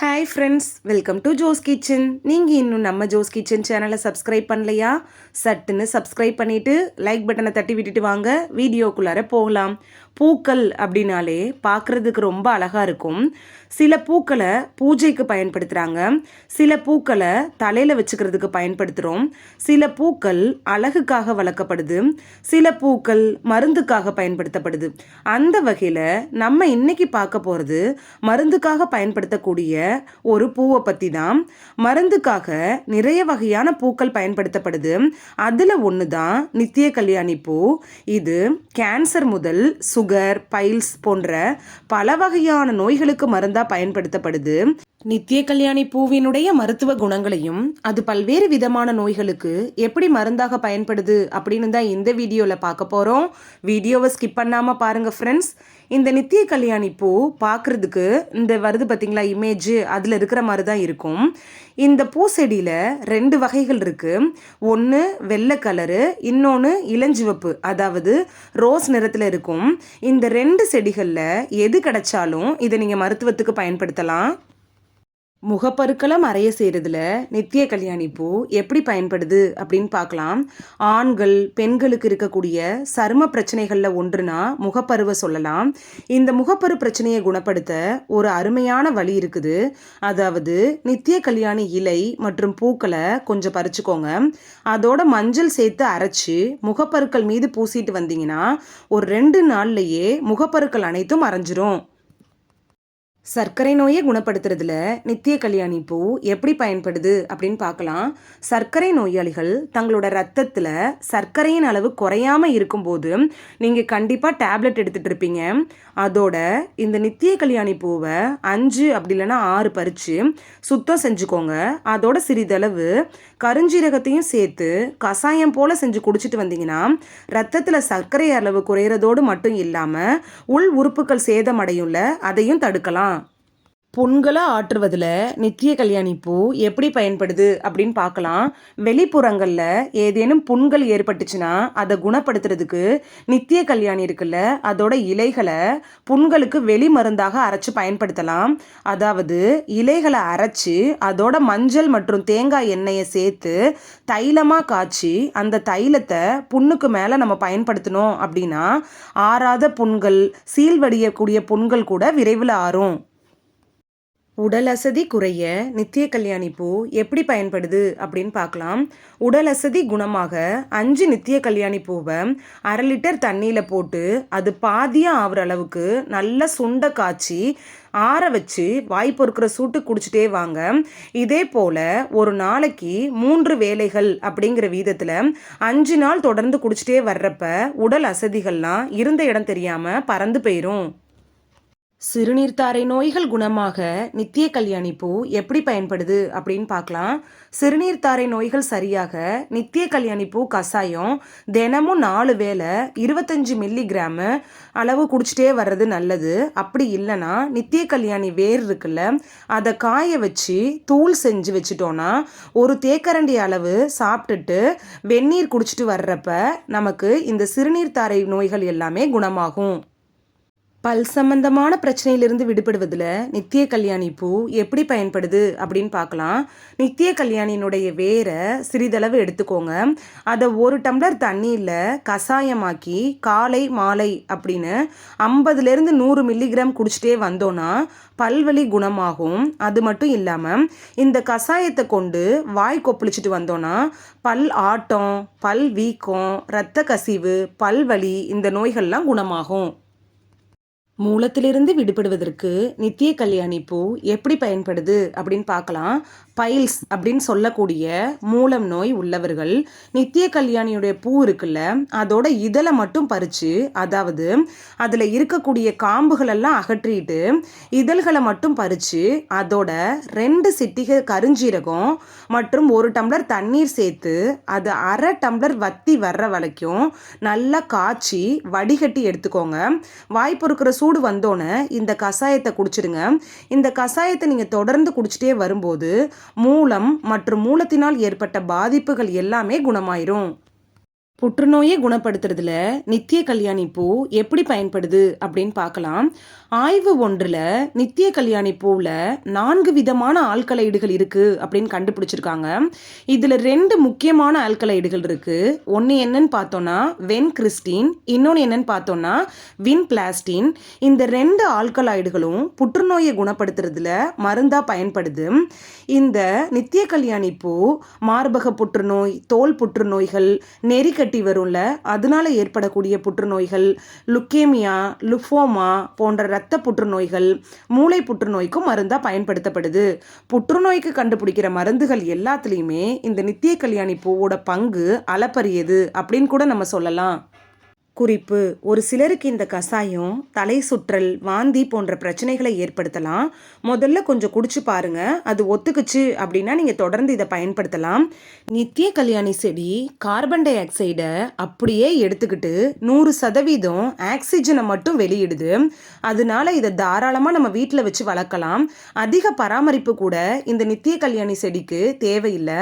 Hi friends welcome to Jo's kitchen நீங்கள் இன்னும் நம்ம ஜோஸ் கிச்சன் சேனலை சப்ஸ்கிரைப் பண்ணலையா? சட்டுன்னு சப்ஸ்கிரைப் பண்ணிவிட்டு லைக் பட்டனை தட்டி விட்டுட்டு வாங்க. வீடியோக்குள்ளார போகலாம். பூக்கள் அப்படின்னாலே பார்க்குறதுக்கு ரொம்ப அழகாக இருக்கும். சில பூக்களை பூஜைக்கு பயன்படுத்துகிறாங்க சில பூக்களை தலையில் வச்சுக்கிறதுக்கு பயன்படுத்துகிறோம் சில பூக்கள் அழகுக்காக வளர்க்கப்படுது. சில பூக்கள் மருந்துக்காக பயன்படுத்தப்படுது. அந்த வகையில் நம்ம இன்றைக்கி பார்க்க போகிறது மருந்துக்காக பயன்படுத்தக்கூடிய ஒரு பூவை பற்றி தான். மருந்துக்காக நிறைய வகையான பூக்கள் பயன்படுத்தப்படுது. அதில் ஒன்று தான் நித்திய கல்யாணி பூ. இது கேன்சர் முதல் சுகர் பைல்ஸ் போன்ற பல வகையான நோய்களுக்கு மருந்தாக பயன்படுத்தப்படுது. நித்திய கல்யாணி பூவினுடைய மருத்துவ குணங்களையும் அது பல்வேறு விதமான நோய்களுக்கு எப்படி மருந்தாக பயன்படுது அப்படின்னு தான் இந்த வீடியோவில் பார்க்க போகிறோம் வீடியோவை ஸ்கிப் பண்ணாமல் பாருங்கள் ஃப்ரெண்ட்ஸ் இந்த நித்திய கல்யாணி பூ பார்க்குறதுக்கு இந்த வருது பார்த்தீங்களா இமேஜ் அதில் இருக்கிற மாதிரி தான் இருக்கும். இந்த பூசெடியில் ரெண்டு வகைகள் இருக்குது ஒன்று வெள்ளை கலரு இன்னொன்று இளஞ்சிவப்பு அதாவது ரோஸ் நிறத்தில் இருக்கும். இந்த ரெண்டு செடிகளில் எது கிடைச்சாலும் இதை நீங்கள் மருத்துவத்துக்கு பயன்படுத்தலாம். முகப்பருக்களை மறைய செய்கிறதுல நித்திய கல்யாணி பூ எப்படி பயன்படுது அப்படின்னு பார்க்கலாம். ஆண்கள் பெண்களுக்கு இருக்கக்கூடிய சரும பிரச்சனைகளில் ஒன்றுனா முகப்பருவை சொல்லலாம். இந்த முகப்பரு பிரச்சனையை குணப்படுத்த ஒரு அருமையான வழி இருக்குது. அதாவது நித்திய கல்யாணி இலை மற்றும் பூக்களை கொஞ்சம் பறிச்சுக்கோங்க. அதோட மஞ்சள் சேர்த்து அரைச்சி முகப்பருக்கள் மீது பூசிட்டு வந்தீங்கன்னா ஒரு ரெண்டு நாள்லையே முகப்பருக்கள் அனைத்தும் அரைஞ்சிரும். சர்க்கரை நோயை குணப்படுத்துறதுல நித்திய கல்யாணி பூ எப்படி பயன்படுது அப்படின்னு பார்க்கலாம். சர்க்கரை நோயாளிகள் தங்களோட ரத்தத்தில் சர்க்கரையின் அளவு குறையாம இருக்கும்போது நீங்கள் கண்டிப்பாக டேப்லெட் எடுத்துகிட்டு இருப்பீங்க. அதோட இந்த நித்திய கல்யாணி பூவை அஞ்சு அப்படி இல்லைன்னா ஆறு பறித்து சுத்தம் செஞ்சுக்கோங்க. அதோட சிறிதளவு கருஞ்சீரகத்தையும் சேர்த்து கஷாயம் போல் செஞ்சு குடிச்சிட்டு வந்தீங்கன்னா ரத்தத்தில் சர்க்கரை அளவு குறையிறதோடு மட்டும் இல்லாமல் உள் உறுப்புகள் சேதமடையும்ல அதையும் தடுக்கலாம். புண்களை ஆற்றுவதில் நித்திய கல்யாணி பூ எப்படி பயன்படுது அப்படின்னு பார்க்கலாம். வெளிப்புறங்களில் ஏதேனும் புண்கள் ஏற்பட்டுச்சுன்னா அதை குணப்படுத்துறதுக்கு நித்திய கல்யாணி இருக்குல்ல அதோட இலைகளை புண்களுக்கு வெளி மருந்தாக அரைச்சி பயன்படுத்தலாம். அதாவது இலைகளை அரைச்சி அதோட மஞ்சள் மற்றும் தேங்காய் எண்ணெயை சேர்த்து தைலமாக காய்ச்சி அந்த தைலத்தை புண்ணுக்கு மேலே நம்ம பயன்படுத்தினோம் அப்படின்னா ஆறாத புண்கள் சீல்வடியக்கூடிய புண்கள் கூட விரைவில் ஆறும். உடல் அசதி குறைய நித்திய கல்யாணி பூ எப்படி பயன்படுது அப்படின்னு பார்க்கலாம். உடல் அசதி குணமாக அஞ்சு நித்திய கல்யாணி பூவை அரை லிட்டர் தண்ணியில் போட்டு அது பாதியாக ஆகிற அளவுக்கு நல்லா சுண்ட காய்ச்சி ஆற வச்சு வாய் பொறுக்கிற சூட்டு குடிச்சிட்டே வாங்க. இதே போல் ஒரு நாளைக்கு மூன்று வேலைகள் அப்படிங்கிற வீதத்தில் அஞ்சு நாள் தொடர்ந்து குடிச்சிட்டே வர்றப்ப உடல் அசதிகள்லாம் இருந்த இடம் தெரியாமல் பறந்து போயிடும் சிறுநீர்த்தாரை நோய்கள் குணமாக நித்திய கல்யாணி பூ எப்படி பயன்படுது அப்படின்னு பார்க்கலாம். சிறுநீர்த்தாரை நோய்கள் சரியாக நித்திய கல்யாணி பூ கஷாயம் தினமும் நாலு வேளை இருபத்தஞ்சு மில்லிகிராமு அளவு குடிச்சிட்டே வர்றது நல்லது. அப்படி இல்லைன்னா நித்திய கல்யாணி வேர் இருக்குல்ல அதை காய வச்சு தூள் செஞ்சு வச்சுட்டோன்னா ஒரு தேக்கரண்டி அளவு சாப்பிட்டுட்டு வெந்நீர் குடிச்சிட்டு வர்றப்ப நமக்கு இந்த சிறுநீர்த்தாரை நோய்கள் எல்லாமே குணமாகும். பல் சம்பந்தமான பிரச்சனையிலிருந்து விடுபடுவதில் நித்திய கல்யாணி பூ எப்படி பயன்படுது அப்படின்னு பார்க்கலாம். நித்திய கல்யாணியினுடைய வேரை சிறிதளவு எடுத்துக்கோங்க. அதை ஒரு டம்ளர் தண்ணியில் கஷாயமாக்கி காலை மாலை அப்படின்னு ஐம்பதுலேருந்து நூறு மில்லிகிராம் குடிச்சிட்டே வந்தோன்னா பல்வலி குணமாகும். அது மட்டும் இல்லாமல் இந்த கஷாயத்தை கொண்டு வாய் கொப்பளிச்சுட்டு வந்தோன்னா பல் ஆட்டம் பல் வீக்கம் இரத்த கசிவு பல்வலி இந்த நோய்கள்லாம் குணமாகும். மூலத்திலிருந்து விடுபடுவதற்கு நித்திய கல்யாணி பூ எப்படி பயன்படுது அப்படின்னு பார்க்கலாம். பைல்ஸ் அப்படின்னு சொல்லக்கூடிய மூலம் நோய் உள்ளவர்கள் நித்திய கல்யாணியுடைய பூ இருக்குல்ல அதோட இதழை மட்டும் பறித்து அதாவது அதில் இருக்கக்கூடிய காம்புகளெல்லாம் அகற்றிட்டு இதழ்களை மட்டும் பறித்து அதோட ரெண்டு சிட்டிகை கருஞ்சீரகம் மற்றும் ஒரு டம்ளர் தண்ணீர் சேர்த்து அது அரை டம்ளர் வத்தி வர்ற வரைக்கும் நல்லா காய்ச்சி வடிகட்டி எடுத்துக்கோங்க. வாய்ப்பு இருக்கிற சூ சூடு வந்தோடனே இந்த கஷாயத்தை குடிச்சிடுங்க. இந்த கஷாயத்தை நீங்கள் தொடர்ந்து குடிச்சிட்டே வரும்போது மூலம் மற்றும் மூலத்தினால் ஏற்பட்ட பாதிப்புகள் எல்லாமே குணமாயிரும். புற்றுநோயை குணப்படுத்துறதுல நித்திய கல்யாணி பூ எப்படி பயன்படுது அப்படின்னு பார்க்கலாம். ஆய்வு ஒன்றில் நித்திய கல்யாணி பூவில் நான்கு விதமான ஆல்கலைடுகள் இருக்குது அப்படின்னு கண்டுபிடிச்சிருக்காங்க. இதில் ரெண்டு முக்கியமான ஆல்கலைடுகள் இருக்குது ஒன்று என்னன்னு பார்த்தோன்னா வென் கிறிஸ்டின் இன்னொன்று என்னன்னு பார்த்தோன்னா வின் பிளாஸ்டின் இந்த ரெண்டு ஆல்கலாய்டுகளும் புற்றுநோயை குணப்படுத்துறதுல மருந்தாக பயன்படுது. இந்த நித்திய கல்யாணி பூ மார்பக புற்றுநோய் தோல் புற்றுநோய்கள் கட்டி வரும்ல அதனால ஏற்படக்கூடிய புற்றுநோய்கள் லுக்கேமியா லுஃபோமா போன்ற இரத்த புற்றுநோய்கள் மூளை புற்றுநோய்க்கும் மருந்தாக பயன்படுத்தப்படுது. புற்றுநோய்க்கு கண்டுபிடிக்கிற மருந்துகள் எல்லாத்துலேயுமே இந்த நித்திய கல்யாணி பூவோட பங்கு அளப்பரியது அப்படின்னு கூட நம்ம சொல்லலாம். குறிப்பு ஒரு சிலருக்கு இந்த கசாயம் தலை சுற்றல் வாந்தி போன்ற பிரச்சனைகளை ஏற்படுத்தலாம். முதல்ல கொஞ்சம் குடிச்சு பாருங்க. அது ஒத்துக்குச்சு அப்படின்னா நீங்கள் தொடர்ந்து இதை பயன்படுத்தலாம். நித்திய கல்யாணி செடி கார்பன் டை ஆக்சைடை அப்படியே எடுத்துக்கிட்டு நூறு சதவீதம் ஆக்சிஜனை மட்டும் வெளியிடுது. அதனால இதை தாராளமாக நம்ம வீட்டில் வச்சு வளர்க்கலாம். அதிக பராமரிப்பு கூட இந்த நித்திய கல்யாணி செடிக்கு தேவையில்லை.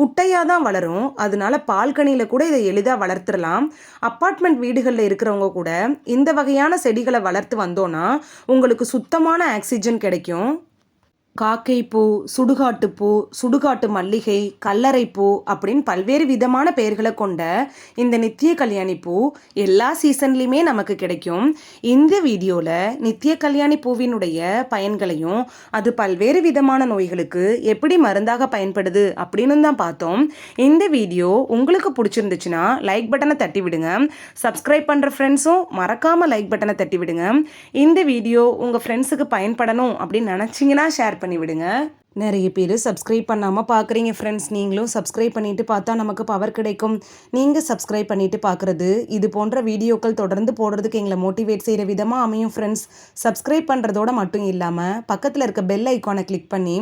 குட்டையாக தான் வளரும். அதனால பால்கனியில் கூட இதை எளிதாக வளர்த்துடலாம் அப்பார்ட்மெண்ட் வீடுகளில் இருக்கிறவங்க கூட இந்த வகையான செடிகளை வளர்த்து வந்தோன்னா உங்களுக்கு சுத்தமான ஆக்சிஜன் கிடைக்கும். காக்கைப்பூ சுடுகாட்டுப்பூ சுடுகாட்டு மல்லிகை கல்லறைப்பூ அப்படின்னு பல்வேறு விதமான பெயர்களை கொண்ட இந்த நித்திய கல்யாணி பூ எல்லா சீசன்லேயுமே நமக்கு கிடைக்கும். இந்த வீடியோவில் நித்திய கல்யாணி பூவினுடைய பயன்களையும் அது பல்வேறு விதமான நோய்களுக்கு எப்படி மருந்தாக பயன்படுது அப்படின்னு தான் பார்த்தோம். இந்த வீடியோ உங்களுக்கு பிடிச்சிருந்துச்சுன்னா லைக் பட்டனை தட்டி விடுங்க. சப்ஸ்கிரைப் பண்ணுற ஃப்ரெண்ட்ஸும் மறக்காமல் லைக் பட்டனை தட்டி விடுங்க. இந்த வீடியோ உங்கள் ஃப்ரெண்ட்ஸுக்கு பயன்படணும் அப்படின்னு நினச்சிங்கன்னா ஷேர் பண்ணி விடுங்க. நிறைய பேர் சப்ஸ்கிரைப் பண்ணாமல் பார்க்குறீங்க ஃப்ரெண்ட்ஸ் நீங்களும் சப்ஸ்கிரைப் பண்ணிவிட்டு பார்த்தா நமக்கு பவர் கிடைக்கும். நீங்கள் சப்ஸ்கிரைப் பண்ணிவிட்டு பார்க்குறது இது போன்ற வீடியோக்கள் தொடர்ந்து போடுறதுக்கு எங்களை மோட்டிவேட் செய்கிற விதமாக அமையும் ஃப்ரெண்ட்ஸ் சப்ஸ்கிரைப் பண்ணுறதோட மட்டும் இல்லாமல் பக்கத்தில் இருக்க பெல் ஐக்கானை கிளிக் பண்ணி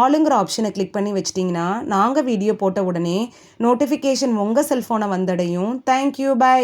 ஆளுங்கிற ஆப்ஷனை கிளிக் பண்ணி வச்சிட்டிங்கன்னா நாங்கள் வீடியோ போட்ட உடனே நோட்டிஃபிகேஷன் உங்கள் செல்ஃபோனை வந்தடையும். Thank you bye